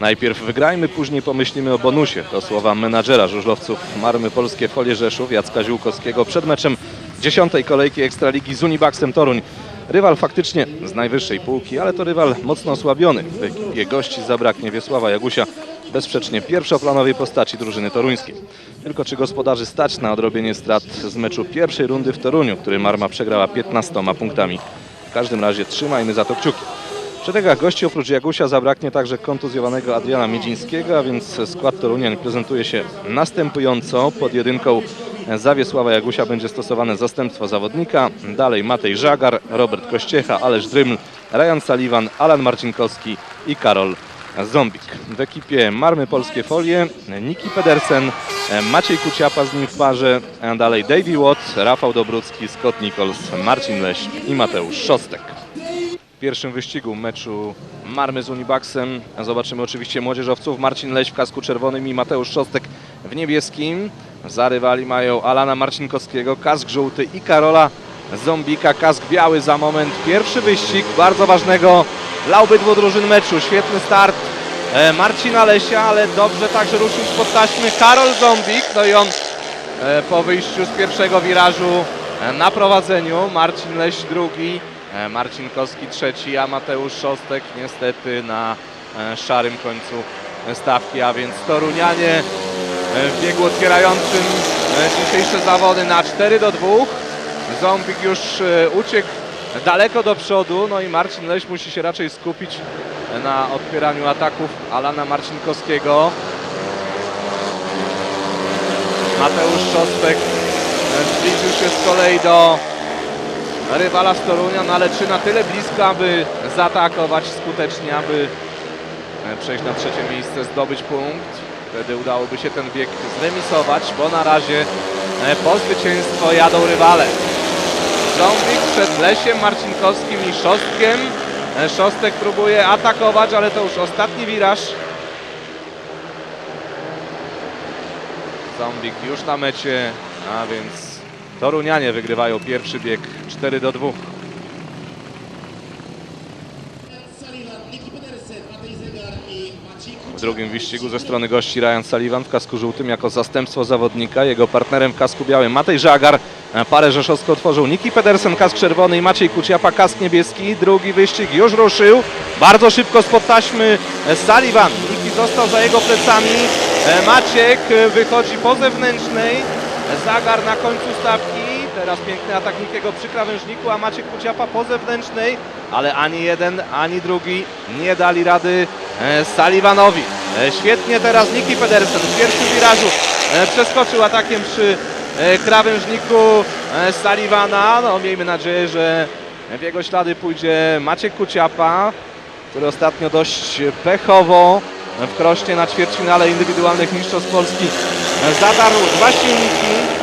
Najpierw wygrajmy, później pomyślimy o bonusie. To słowa menadżera żużlowców Marmy Polskie Folie Rzeszów Jacka Ziółkowskiego przed meczem dziesiątej kolejki Ekstraligi z Unibaxem Toruń. Rywal faktycznie z najwyższej półki, ale to rywal mocno osłabiony. W ekipie gości zabraknie Wiesława Jagusia, bezsprzecznie pierwszoplanowej postaci drużyny toruńskiej. Tylko czy gospodarzy stać na odrobienie strat z meczu pierwszej rundy w Toruniu, który Marma przegrała 15 punktami. W każdym razie trzymajmy za to kciuki. Szeregach gości oprócz Jagusia zabraknie także kontuzjowanego Adriana Miedzińskiego, a więc skład Torunian prezentuje się następująco. Pod jedynką za Wiesława Jagusia będzie stosowane zastępstwo zawodnika. Dalej Matej Żagar, Robert Kościecha, Alesz Dryml, Ryan Sullivan, Alan Marcinkowski i Karol Zombik. W ekipie Marmy Polskie Folie Niki Pedersen, Maciej Kuciapa z nim w parze, dalej Davey Watt, Rafał Dobrucki, Scott Nichols, Marcin Leś i Mateusz Szostek. Pierwszym wyścigu meczu Marmy z Unibaxem zobaczymy oczywiście młodzieżowców Marcin Leś w kasku czerwonym i Mateusz Szostek w niebieskim. Za rywali mają Alana Marcinkowskiego, kask żółty i Karola Zombika, kask biały za moment. Pierwszy wyścig bardzo ważnego dla obydwu drużyn meczu. Świetny start e, Marcina Lesia, ale dobrze także ruszył spod taśmy Karol Zombik. No i on e, po wyjściu z pierwszego wirażu e, na prowadzeniu. Marcin Leś drugi, e, Marcin Koski trzeci, a Mateusz Szostek niestety na e, szarym końcu stawki, a więc Torunianie e, w biegu otwierającym dzisiejsze zawody na 4 do 2. Zombik już uciekł daleko do przodu, no i Marcin Leś musi się raczej skupić na odpieraniu ataków Alana Marcinkowskiego. Mateusz Szostek zbliżył się z kolei do rywala z Torunia, no ale czy na tyle blisko, aby zaatakować skutecznie, aby e, przejść na trzecie miejsce, zdobyć punkt. Wtedy udałoby się ten bieg zremisować, bo na razie e, po zwycięstwo jadą rywale. Zombik przed Lesiem, Marcinkowskim i Szostkiem. E, Szostek próbuje atakować, ale to już ostatni wiraż. Zombik już na mecie, a więc Torunianie wygrywają pierwszy bieg 4 do 2. Sullivan, Nicky Pedersen, Matej Zegar i Maciej W drugim wyścigu ze strony gości Ryan Sullivan w kasku żółtym jako zastępstwo zawodnika. Jego partnerem w kasku białym Matej Żagar. E, Parę rzeszowską otworzył Niki Pedersen, kask czerwony i Maciej Kuciapa, kask niebieski. Drugi wyścig już ruszył. Bardzo szybko spod taśmy e, Sullivan. Niki został za jego plecami. E, Maciek wychodzi po zewnętrznej. Zagar na końcu stawki. Teraz piękny atak Nikiego przy krawężniku, a Maciek Kuciapa po zewnętrznej. Ale ani jeden, ani drugi nie dali rady e, Sullivanowi. E, Świetnie teraz Niki Pedersen w pierwszym wirażu e, przeskoczył atakiem przy krawężniku Sullivana. No, miejmy nadzieję, że w jego ślady pójdzie Maciek Kuciapa, który ostatnio dość pechowo w Krośnie na ćwierćfinale indywidualnych mistrzostw Polski zadarł dwa silniki.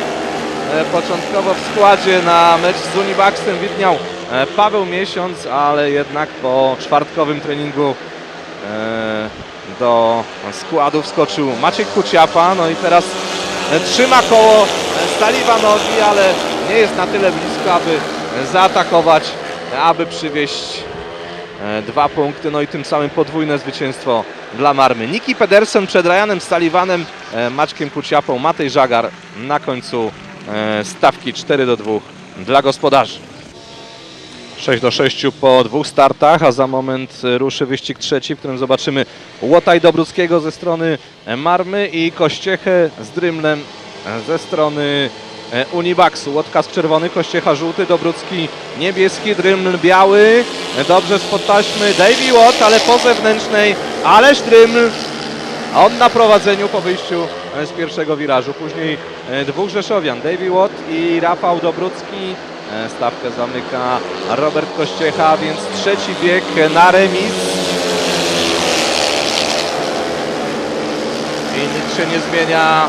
E, Początkowo w składzie na mecz z Unibaxem widniał e, Paweł Miesiąc, ale jednak po czwartkowym treningu e, do składu wskoczył Maciek Kuciapa. No i teraz trzyma koło Sullivanowi, ale nie jest na tyle blisko, aby zaatakować, aby przywieźć dwa punkty, no i tym samym podwójne zwycięstwo dla Marmy. Niki Pedersen przed Ryanem Sullivanem, e, Maćkiem Kuciapą, Matej Żagar na końcu e, stawki 4 do 2 dla gospodarzy. 6 do 6 po dwóch startach, a za moment e, ruszy wyścig trzeci, w którym zobaczymy Łotaj Dobruckiego ze strony e, Marmy i Kościechę z Drymlem e, ze strony e, Unibaxu. Łotkask czerwony, Kościecha żółty, Dobrucki niebieski, Dryml biały. E, Dobrze spod taśmy Davey Watt, ale po zewnętrznej Ależ Dryml. On na prowadzeniu po wyjściu e, z pierwszego wirażu. Później dwóch Rzeszowian, Davey Watt i Rafał Dobrucki. Stawkę zamyka Robert Kościecha, więc trzeci bieg na remis. I nic się nie zmienia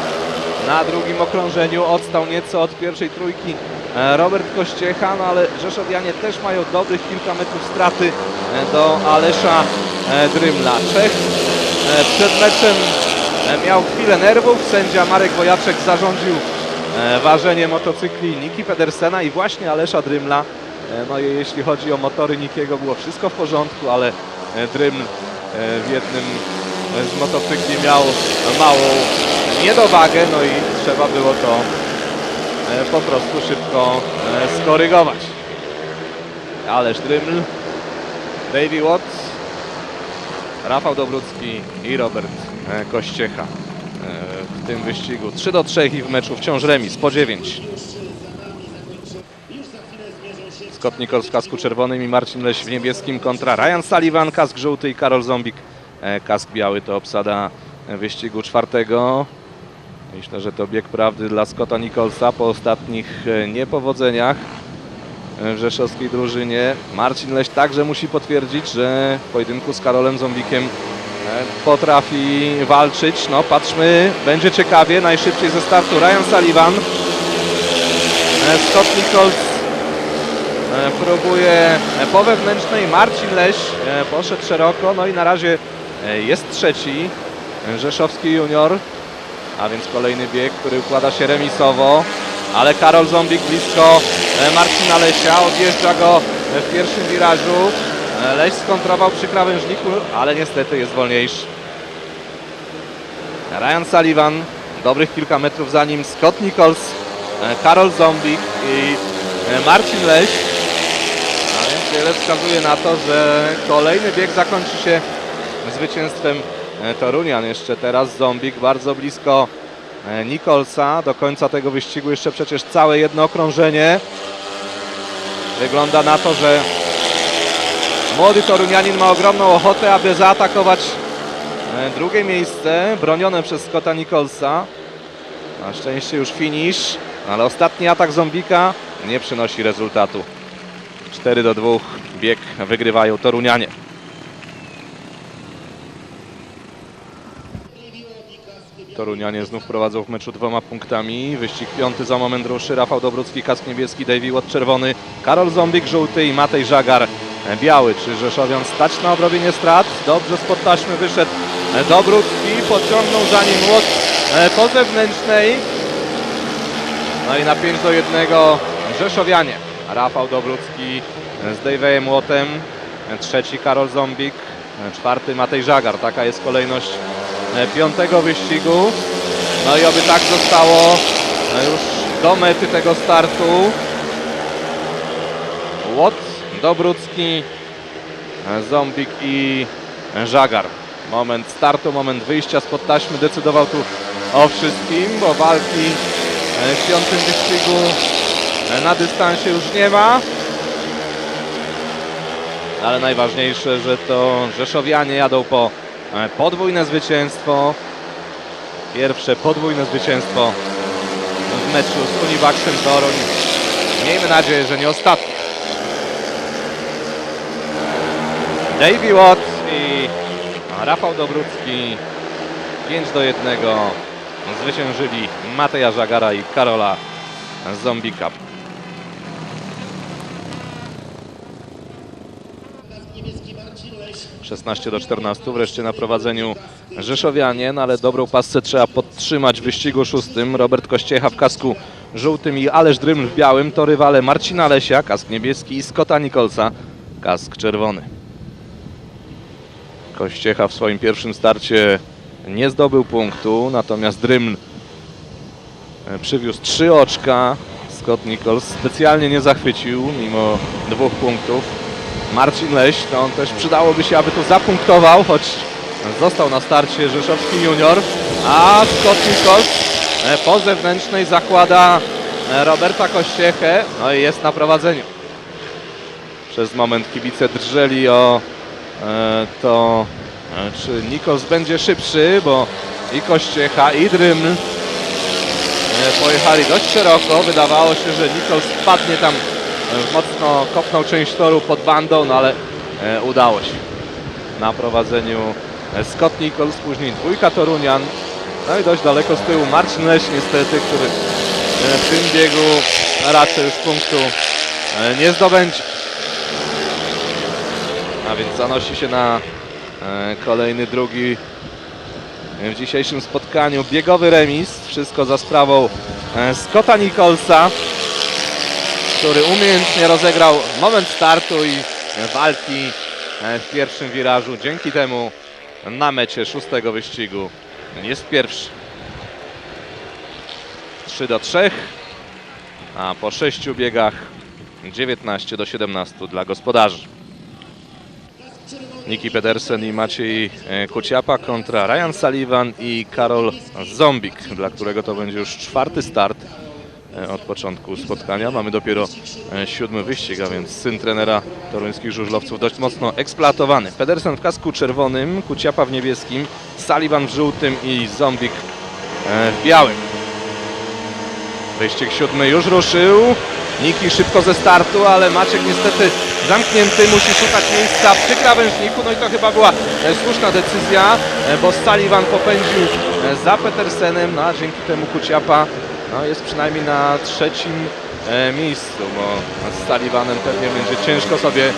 na drugim okrążeniu. Odstał nieco od pierwszej trójki e, Robert Kościecha, no ale Rzeszowianie też mają dobrych kilka metrów straty e, do Alesza e, Drymla. Czech przed meczem miał chwilę nerwów. Sędzia Marek Wojaczek zarządził ważenie motocykli Niki Pedersena i właśnie Alesza Drymla. No i jeśli chodzi o motory Nikiego było wszystko w porządku, ale Dryml w jednym z motocykli miał małą niedowagę, no i trzeba było to e, po prostu szybko e, skorygować. Ależ Dryml, Davy Watts, Rafał Dobrucki i Robert e, Kościecha w tym wyścigu. 3 do 3 i w meczu wciąż remis po 9. Scott Nichols w kasku czerwonym i Marcin Leś w niebieskim kontra Ryan Sullivan, kask żółty i Karol Zombik, kask biały to obsada e, wyścigu czwartego. Myślę, że to bieg prawdy dla Scotta Nicholsa po ostatnich e, niepowodzeniach w rzeszowskiej drużynie. Marcin Leś także musi potwierdzić, że w pojedynku z Karolem Zombikiem e, potrafi walczyć. No patrzmy, będzie ciekawie. Najszybciej ze startu Ryan Sullivan. E, Scott Nichols e, próbuje e, po wewnętrznej. Marcin Leś e, poszedł szeroko. No i na razie e, jest trzeci. e, Rzeszowski junior. A więc kolejny bieg, który układa się remisowo. Ale Karol Zombik blisko e, Marcina Lesia. Odjeżdża go e, w pierwszym wirażu. E, Leś skontrował przy krawężniku, ale niestety jest wolniejszy. Ryan Sullivan, dobrych kilka metrów za nim Scott Nichols, e, Karol Zombik i e, Marcin Leś. A więc wiele wskazuje na to, że kolejny bieg zakończy się zwycięstwem e, Torunian. Jeszcze teraz Zombik bardzo blisko e, Nicholsa. Do końca tego wyścigu jeszcze przecież całe jedno okrążenie. Wygląda na to, że młody Torunianin ma ogromną ochotę, aby zaatakować e, drugie miejsce, bronione przez Scotta Nicholsa. Na szczęście już finish, ale ostatni atak Zombika nie przynosi rezultatu. 4 do 2 bieg wygrywają Torunianie. Torunianie znów prowadzą w meczu dwoma punktami. Wyścig piąty za moment ruszy. Rafał Dobrucki, kask niebieski, Davy Watt czerwony, Karol Zombik żółty i Matej Żagar biały. Czy Rzeszowian stać na odrobienie strat? Dobrze spod taśmy wyszedł Dobrucki, pociągnął za nim Łot e, po zewnętrznej. No i na 5 do 1 Rzeszowianie. Rafał Dobrucki z Dave'em Łotem, trzeci Karol Zombik, e, czwarty Matej Żagar. Taka jest kolejność piątego wyścigu. No i oby tak zostało e, już do mety tego startu. Łot, Dobrucki, e, Zombik i e, Żagar. Moment startu, moment wyjścia spod taśmy decydował tu o wszystkim, bo walki e, w piątym wyścigu e, na dystansie już nie ma. Ale najważniejsze, że to Rzeszowianie jadą po e, podwójne zwycięstwo. Pierwsze podwójne zwycięstwo w meczu z Univaxem Toruń. Miejmy nadzieję, że nie ostatnie. Davy Watt i Rafał Dobrucki 5 do 1 zwyciężyli Mateja Żagara i Karola Zombika. Niebieski Marcin Leś. 16 do 14 wreszcie na prowadzeniu Rzeszowianie, no ale dobrą pasce trzeba podtrzymać w wyścigu szóstym. Robert Kościecha w kasku żółtym i Ależ Dryml w białym to rywale Marcina Lesia, kask niebieski i Scotta Nicholsa, kask czerwony. Kościecha w swoim pierwszym starcie nie zdobył punktu, natomiast Dryml e, przywiózł trzy oczka. Scott Nichols specjalnie nie zachwycił mimo dwóch punktów. Marcin Leś, to on też przydałoby się, aby tu zapunktował, choć został na starcie Rzeszowski Junior, a Scott Nichols e, po zewnętrznej zakłada e, Roberta Kościechę, no i jest na prowadzeniu. Przez moment kibice drżeli o e, to, czy Nichols będzie szybszy, bo i Kościecha, i Dryml e, pojechali dość szeroko. Wydawało się, że Nichols spadnie tam mocno, kopnął część toru pod bandą, no ale e, udało się. Na prowadzeniu e, Scott Nichols, później dwójka Torunian, no i dość daleko z tyłu Marcin Leś niestety, który e, w tym biegu raczej już punktu nie zdobędzie. A więc zanosi się na kolejny drugi w dzisiejszym spotkaniu. Biegowy remis, wszystko za sprawą Scotta Nicholsa, który umiejętnie rozegrał moment startu i walki e, w pierwszym wirażu. Dzięki temu na mecie szóstego wyścigu. Jest pierwszy. 3 do 3, a po 6 biegach 19 do 17 dla gospodarzy. Niki Pedersen i Maciej e, Kuciapa kontra Ryan Sullivan i Karol Zombik, dla którego to będzie już czwarty start od początku spotkania. Mamy dopiero e, siódmy wyścig, a więc syn trenera toruńskich żużlowców dość mocno eksploatowany. Pedersen w kasku czerwonym, Kuciapa w niebieskim, Sullivan w żółtym i Zombik e, w białym. Wyścig siódmy już ruszył. Niki szybko ze startu, ale Maciek niestety zamknięty, musi szukać miejsca przy krawężniku. No i to chyba była e, słuszna decyzja, e, bo Sullivan popędził e, za Petersenem, no a dzięki temu Kuciapa no, jest przynajmniej na trzecim e, miejscu, bo z Sullivanem pewnie będzie ciężko sobie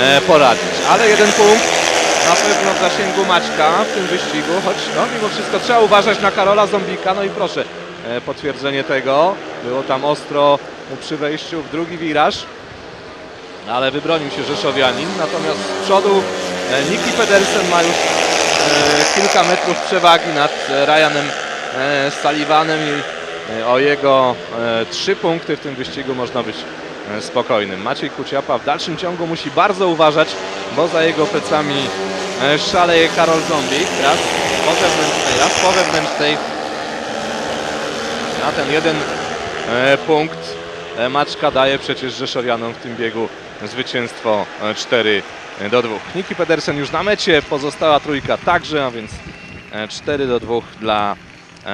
e, poradzić. Ale jeden punkt na pewno w zasięgu Maćka w tym wyścigu, choć no, mimo wszystko trzeba uważać na Karola Zombika. No i proszę, e, potwierdzenie tego. Było tam ostro przy wejściu w drugi wiraż, ale wybronił się Rzeszowianin. Natomiast z przodu Niki Pedersen ma już kilka metrów przewagi nad Ryanem Sullivanem i o jego e, trzy punkty w tym wyścigu można być e, spokojnym. Maciej Kuciapa w dalszym ciągu musi bardzo uważać, bo za jego plecami e, szaleje Karol Zombik. Raz po zewnętrznej, raz po wewnętrznej. A ten jeden punkt Maczka daje przecież Rzeszowianom w tym biegu zwycięstwo e, 4 do 2. Niki Pedersen już na mecie, pozostała trójka także, a więc e, 4 do 2 dla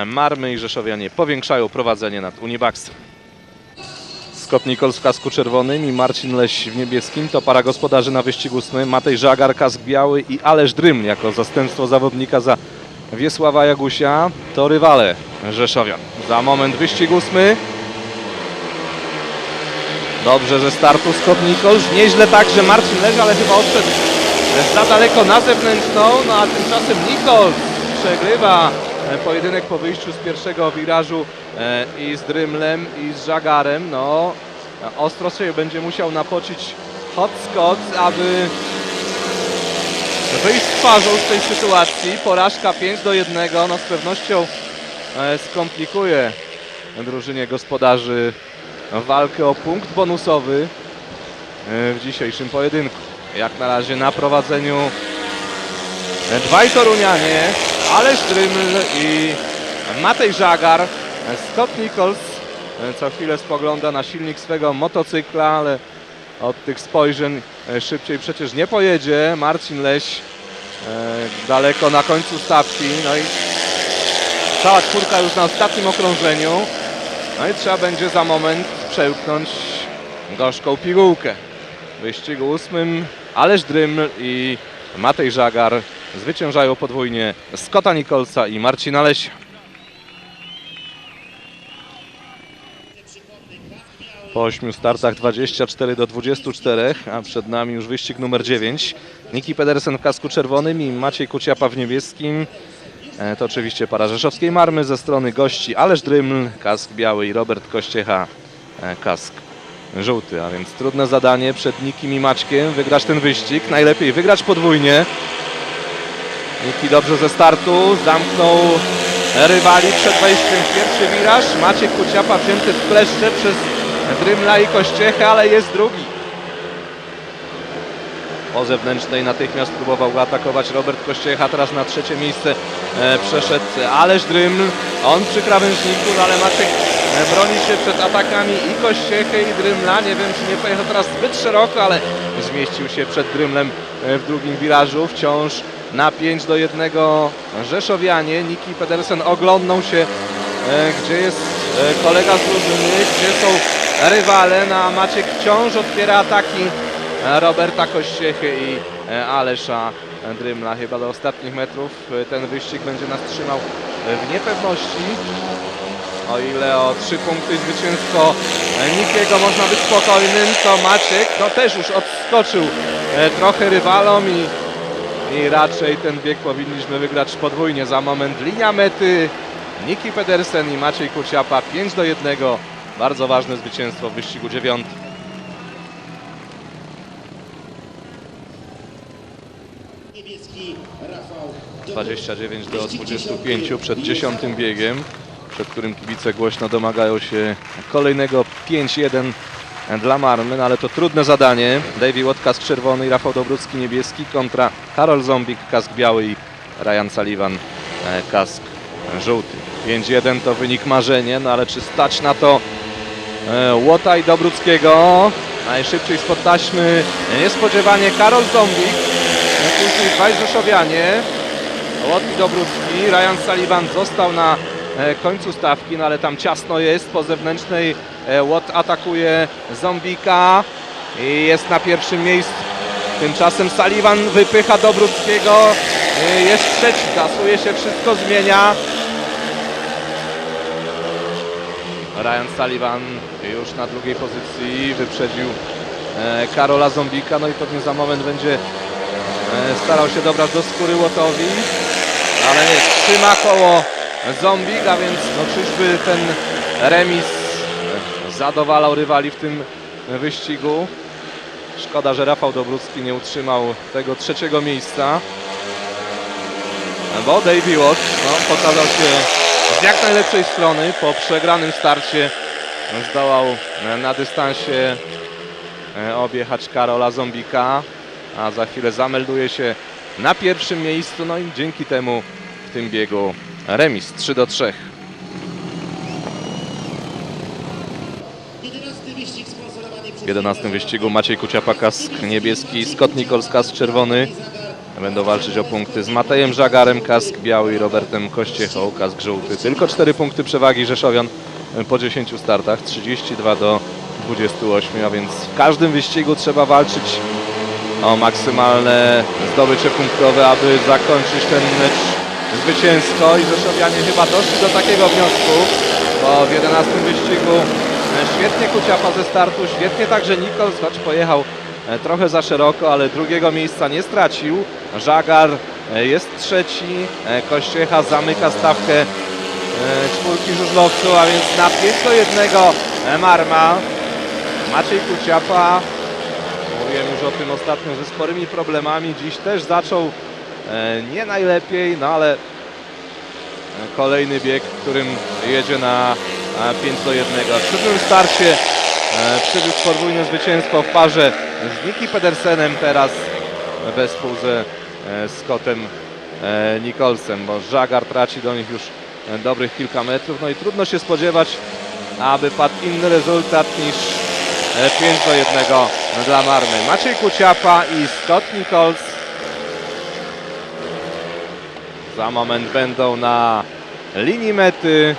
Marmy i Rzeszowianie powiększają prowadzenie nad Unibaxem. Scott Nichols w kasku czerwonym i Marcin Leś w niebieskim to para gospodarzy na wyścigu ósmy. Matej Żagar, kask biały i Ależ Drym jako zastępstwo zawodnika za Wiesława Jagusia to rywale Rzeszowian. Za moment wyścig ósmy. Dobrze, że startu Scott Nichols. Nieźle także Marcin Leś, ale chyba odszedł za daleko na zewnętrzną. No a tymczasem Nichols przegrywa e, pojedynek po wyjściu z pierwszego wirażu e, i z Drymlem i z Żagarem. No, e, ostro będzie musiał napocić Hot Scott, aby wyjść twarzą z tej sytuacji. Porażka 5 do 1 no z pewnością e, skomplikuje drużynie gospodarzy walkę o punkt bonusowy e, w dzisiejszym pojedynku. Jak na razie na prowadzeniu e, dwaj Torunianie, Ależ Dryml i Matej Żagar. Scott Nichols e, co chwilę spogląda na silnik swego motocykla, ale od tych spojrzeń e, szybciej przecież nie pojedzie. Marcin Leś e, daleko na końcu stawki. No i cała czwórka już na ostatnim okrążeniu. No i trzeba będzie za moment przełknąć gorzką pigułkę. W wyścigu ósmym Ależ Dryml i Matej Żagar zwyciężają podwójnie Scotta Nicholsa i Marcina Lesia. Po 8 startach 24 do 24, a przed nami już wyścig numer 9. Niki Pedersen w kasku czerwonym i Maciej Kuciapa w niebieskim. E, To oczywiście para rzeszowskiej marmy ze strony gości Ależ Dryml, kask biały i Robert Kościecha, e, kask żółty. A więc trudne zadanie przed Nikim i Maćkiem wygrać ten wyścig. Najlepiej wygrać podwójnie. Niki dobrze ze startu, zamknął rywali przed wejściem w pierwszy wiraż. Maciek Kuciapa wzięty w kleszcze przez Drymla i Kościechę, ale jest drugi. Po zewnętrznej natychmiast próbował go atakować Robert Kościecha, teraz na trzecie miejsce e, przeszedł Ależ Dryml. On przy krawężniku, no ale Maciek e, broni się przed atakami i Kościechy i Drymla. Nie wiem, czy nie pojechał teraz zbyt szeroko, ale zmieścił się przed Drymlem e, w drugim wirażu. Wciąż na 5 do 1 Rzeszowianie. Niki Pedersen oglądnął się, e, gdzie jest e, kolega z drużyny, gdzie są rywale. No, a Maciek wciąż otwiera ataki e, Roberta Kościechy i Alesza Drymla. Chyba do ostatnich metrów ten wyścig będzie nas trzymał w niepewności. O ile o trzy punkty zwycięstwo Nikiego można być spokojnym, to Maciek no też już odskoczył trochę rywalom i, i raczej ten bieg powinniśmy wygrać podwójnie. Za moment linia mety Niki Pedersen i Maciej Kuciapa 5 do 1. Bardzo ważne zwycięstwo w wyścigu dziewiątym. Niebieski Rafał 29 do 25 przed dziesiątym biegiem, przed którym kibice głośno domagają się kolejnego 5-1 dla Marmy, no ale to trudne zadanie. Davey Watt, kask czerwony i Rafał Dobrucki niebieski kontra Karol Zombik, kask biały i Ryan Sullivan, e, kask żółty. 5-1 to wynik marzenie, no ale czy stać na to e, Łota i Dobruckiego? Najszybciej spod taśmy niespodziewanie Karol Zombik, później dwaj Rzeszowianie. Łot i Dobrucki, Ryan Sullivan został na e, końcu stawki, no ale tam ciasno jest, po zewnętrznej e, Łot atakuje Zombika i jest na pierwszym miejscu. Tymczasem Sullivan wypycha Dobruckiego, e, jest trzeci, tasuje się, wszystko zmienia. Ryan Sullivan już na drugiej pozycji wyprzedził e, Karola Zombika, no i pewnie za moment będzie e, starał się dobrać do skóry Łotowi, ale nie, trzyma koło Zombik, a więc no czyżby ten remis e, zadowalał rywali w tym wyścigu. Szkoda, że Rafał Dobrucki nie utrzymał tego trzeciego miejsca. Bo Davey Watt no, pokazał się z jak najlepszej strony po przegranym starcie. Zdołał e, na dystansie e, objechać Karola Zombika, a za chwilę zamelduje się na pierwszym miejscu. No i dzięki temu w tym biegu remis 3 do 3. 11 wyścig sponsorowany przez W 11 wyścigu Maciej Kuciapa kask niebieski, Scott Nichols kask czerwony. Będą walczyć o punkty z Matejem Żagarem, kask biały i Robertem Kościechą, kask żółty. Tylko 4 punkty przewagi Rzeszowian po 10 startach, 32 do 28, a więc w każdym wyścigu trzeba walczyć o maksymalne zdobycie punktowe, aby zakończyć ten mecz zwycięsko i Rzeszowianie chyba doszli do takiego wniosku, bo w 11 wyścigu świetnie Kuciapa ze startu, świetnie także Nichols, choć pojechał e, trochę za szeroko, ale drugiego miejsca nie stracił. Żagar e, jest trzeci, e, Kościecha zamyka stawkę czwórki żużlowców, a więc na 5 do 1 e, Marma. Maciej Kuciapa, mówiłem już o tym ostatnio, ze sporymi problemami, dziś też zaczął nie najlepiej, no ale kolejny bieg, w którym jedzie na 5 do 1. W siódmym starcie e, przywiózł podwójne zwycięstwo w parze z Niki Pedersenem, teraz wespół ze Scottem e, Nicholsem, bo Żagar traci do nich już e, dobrych kilka metrów, no i trudno się spodziewać, aby padł inny rezultat niż e, 5 do 1 dla Marmy. Maciej Kuciapa i Scott Nichols za moment będą na linii mety.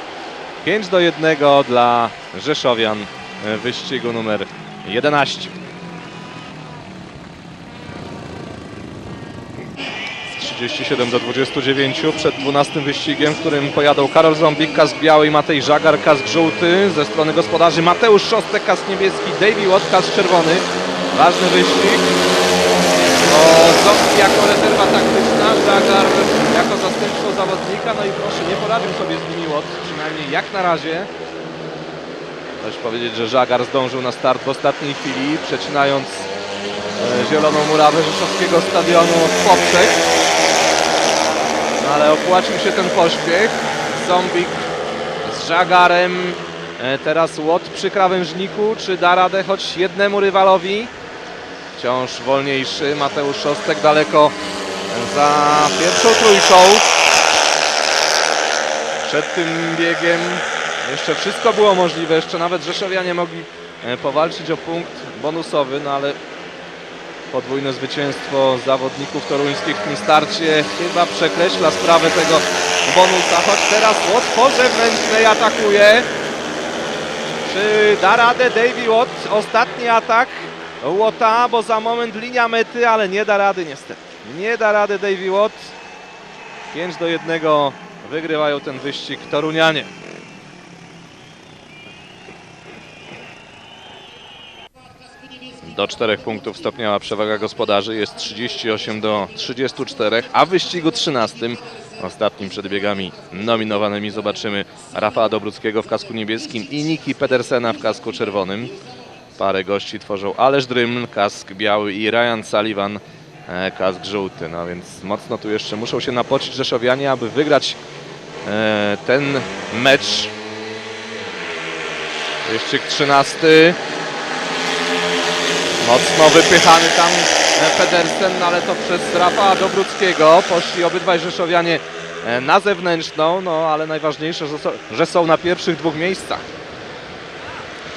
5 do 1 dla Rzeszowian w wyścigu numer 11. Z 37 do 29 przed 12 wyścigiem, w którym pojadą Karol Zombik, kask biały i Matej Żagar, kask żółty. Ze strony gospodarzy Mateusz Szostek, kask niebieski, Davey Watt, kask czerwony. Ważny wyścig. O, Zombik jako rezerwa taktyczna, Żagar jako zastępstwo zawodnika. No i proszę, nie poradził sobie z nimi Watt, przynajmniej jak na razie. Też powiedzieć, że Żagar zdążył na start w ostatniej chwili, przecinając e, zieloną murawę rzeszowskiego stadionu w poprzek. No ale opłacił się ten pośpiech. Zombik z Żagarem. E, Teraz Łot przy krawężniku. Czy da radę choć jednemu rywalowi? Wciąż wolniejszy. Mateusz Szostek daleko za pierwszą trójką. Przed tym biegiem jeszcze wszystko było możliwe. Jeszcze nawet Rzeszowianie mogli e, powalczyć o punkt bonusowy, no ale podwójne zwycięstwo zawodników toruńskich w tym starcie chyba przekreśla sprawę tego bonusa, choć teraz po zewnętrznej atakuje. Czy da radę Davey Watt? Ostatni atak Łota, bo za moment linia mety, ale nie da rady niestety. Nie da rady Davey Watt. 5 do 1 wygrywają ten wyścig Torunianie. Do czterech punktów stopniała przewaga gospodarzy, jest 38 do 34, a w wyścigu 13, ostatnim przed biegami nominowanymi zobaczymy Rafała Dobruckiego w kasku niebieskim i Niki Pedersena w kasku czerwonym. Parę gości tworzą Ależ Dryml, kask biały i Ryan Sullivan, kask żółty. No więc mocno tu jeszcze muszą się napocić Rzeszowianie, aby wygrać e, ten mecz. Wyścig 13. Mocno wypychany tam e, Pedersen, ale to przez Rafała Dobruckiego. Poszli obydwaj Rzeszowianie e, na zewnętrzną, no ale najważniejsze, że są na pierwszych dwóch miejscach.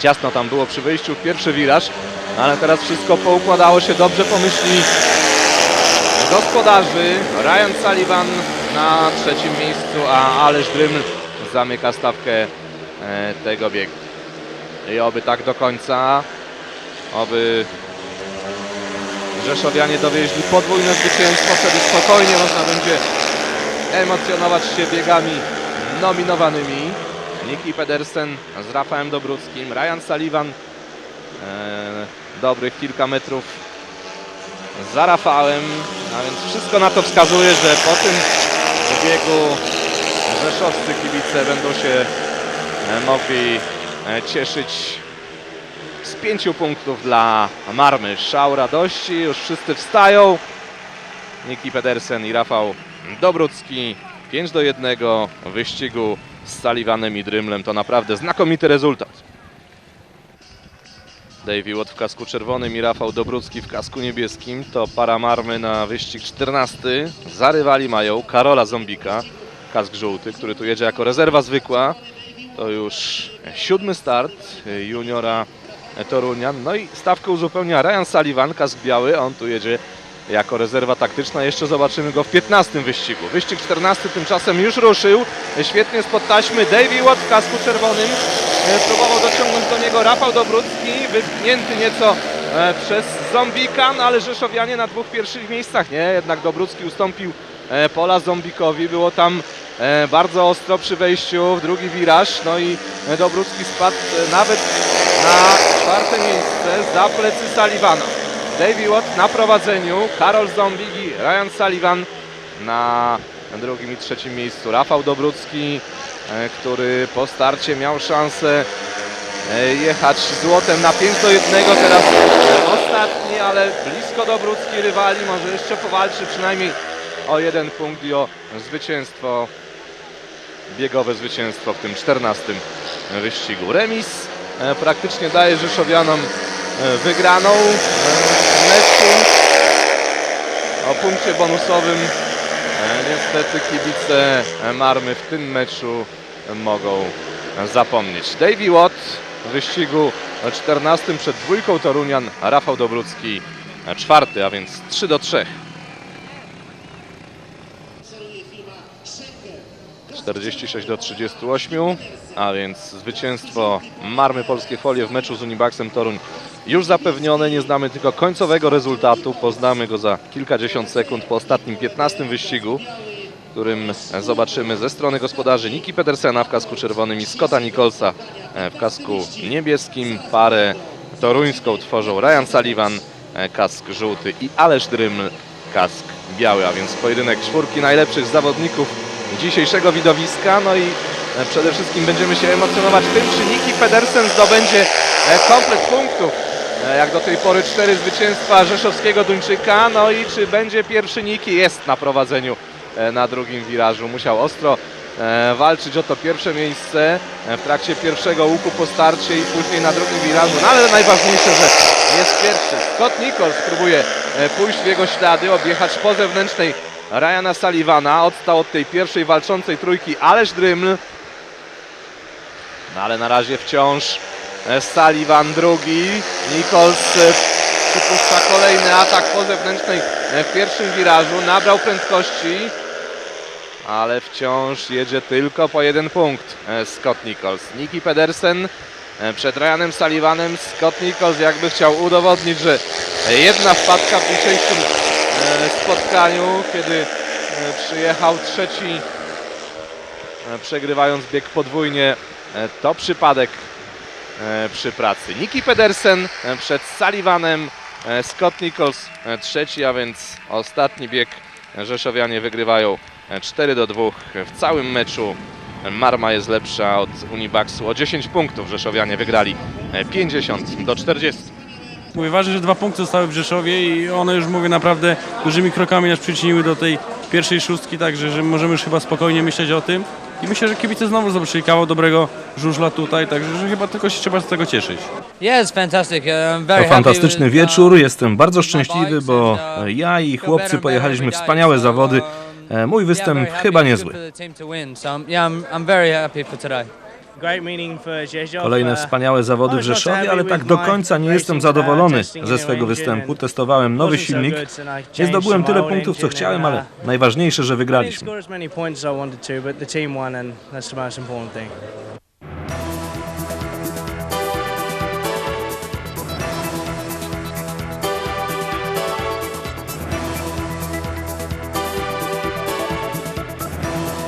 Ciasno tam było przy wyjściu w pierwszy wiraż, ale teraz wszystko poukładało się dobrze, pomyśli gospodarzy. Ryan Sullivan na trzecim miejscu, a Ależ Dryml zamyka stawkę e, tego biegu. I oby tak do końca, oby Rzeszowianie dowieźli podwójne zwycięstwo, wtedy spokojnie można będzie emocjonować się biegami nominowanymi. Niki Pedersen z Rafałem Dobruckim, Ryan Sullivan e, dobrych kilka metrów za Rafałem, a więc wszystko na to wskazuje, że po tym biegu rzeszowscy kibice będą się e, mogli e, cieszyć z pięciu punktów dla Marmy. Szał radości, już wszyscy wstają. Niki Pedersen i Rafał Dobrucki. 5 do 1 w wyścigu z Sullivanem i Drymlem. To naprawdę znakomity rezultat. Davey Watt w kasku czerwonym i Rafał Dobrucki w kasku niebieskim. To para Marmy na wyścig 14. Za rywali mają Karola Zombika, kask żółty, który tu jedzie jako rezerwa zwykła. To już siódmy start juniora Torunian. No i stawkę uzupełnia Ryan Sullivan, kask biały. On tu jedzie jako rezerwa taktyczna. Jeszcze zobaczymy go w 15 wyścigu. Wyścig 14 tymczasem już ruszył. Świetnie spod taśmy. Davey Watt w kasku czerwonym. E, Próbował dociągnąć do niego Rafał Dobrucki. Wypchnięty nieco e, przez Zombika, no ale Rzeszowianie na dwóch pierwszych miejscach. Nie, jednak Dobrucki ustąpił e, pola Zombikowi. Było tam bardzo ostro przy wejściu w drugi wiraż. No i Dobrucki spadł nawet na czwarte miejsce za plecy Sullivana. Davey Watt na prowadzeniu, Karol Zombik i Ryan Sullivan na drugim i trzecim miejscu. Rafał Dobrucki, e, który po starcie miał szansę e, jechać złotem na 5 do 1. Teraz ostatni, ale blisko Dobrucki rywali. Może jeszcze powalczy przynajmniej o jeden punkt i o zwycięstwo, biegowe zwycięstwo w tym 14 wyścigu. Remis e, praktycznie daje Rzeszowianom wygraną meczu. O punkcie bonusowym e, niestety kibice e, Marmy w tym meczu mogą zapomnieć. Davey Watt w wyścigu 14 przed dwójką Torunian, Rafał Dobrucki e, czwarty, a więc 3 do 3. Celuje firma Schenker. 46 do 38, a więc zwycięstwo Marmy Polskie Folie w meczu z Unibaxem Toruń już zapewnione. Nie znamy tylko końcowego rezultatu. Poznamy go za kilkadziesiąt sekund po ostatnim 15 wyścigu, którym zobaczymy ze strony gospodarzy Niki Pedersena w kasku czerwonym i Scotta Nicholsa w kasku niebieskim. Parę toruńską tworzą Ryan Sullivan, e, kask żółty i Alesz Dryml, kask biały, a więc pojedynek czwórki najlepszych zawodników dzisiejszego widowiska. No i e, przede wszystkim będziemy się emocjonować tym, czy Niki Pedersen zdobędzie e, komplet punktów. E, Jak do tej pory cztery zwycięstwa rzeszowskiego Duńczyka. No i czy będzie pierwszy Niki? Jest na prowadzeniu e, na drugim wirażu. Musiał ostro e, walczyć o to pierwsze miejsce w trakcie pierwszego łuku po starcie i później na drugim wirażu. No ale najważniejsze, że jest pierwszy. Scott Nichols próbuje pójść w jego ślady, objechać po zewnętrznej Ryana Sullivana. Odstał od tej pierwszej walczącej trójki Ależ Dryml. No ale na razie wciąż Sullivan drugi. Nichols e, przypuszcza kolejny atak po zewnętrznej e, w pierwszym wirażu. Nabrał prędkości, ale wciąż jedzie tylko po jeden punkt e, Scott Nichols. Niki Pedersen e, przed Ryanem Sullivanem. Scott Nichols jakby chciał udowodnić, że jedna wpadka w dzisiejszym e, spotkaniu, kiedy e, przyjechał trzeci e, przegrywając bieg podwójnie, e, to przypadek e, przy pracy. Niki Pedersen e, przed Sullivanem, e, Scott Nichols e, trzeci, a więc ostatni bieg Rzeszowianie wygrywają e, 4 do 2 w całym meczu. Marma jest lepsza od Unibaxu o 10 punktów. Rzeszowianie wygrali e, 50 do 40. Mówię, ważne, że dwa punkty zostały w Rzeszowie i one już, mówię, naprawdę dużymi krokami nas przyczyniły do tej pierwszej szóstki, także że możemy już chyba spokojnie myśleć o tym. I myślę, że kibice znowu zobaczyli kawał dobrego żużla tutaj, także że chyba tylko się trzeba z tego cieszyć. Yeah, it's fantastic. I'm very To fantastyczny wieczór, uh, jestem bardzo szczęśliwy, bo uh, ja i chłopcy pojechaliśmy wspaniałe zawody. um, E, Mój występ chyba niezły. Kolejne Uh, wspaniałe zawody w Rzeszowie, ale tak do końca nie jestem zadowolony ze swego występu. Testowałem nowy silnik. Nie zdobyłem tyle punktów, co chciałem, ale najważniejsze, że wygraliśmy.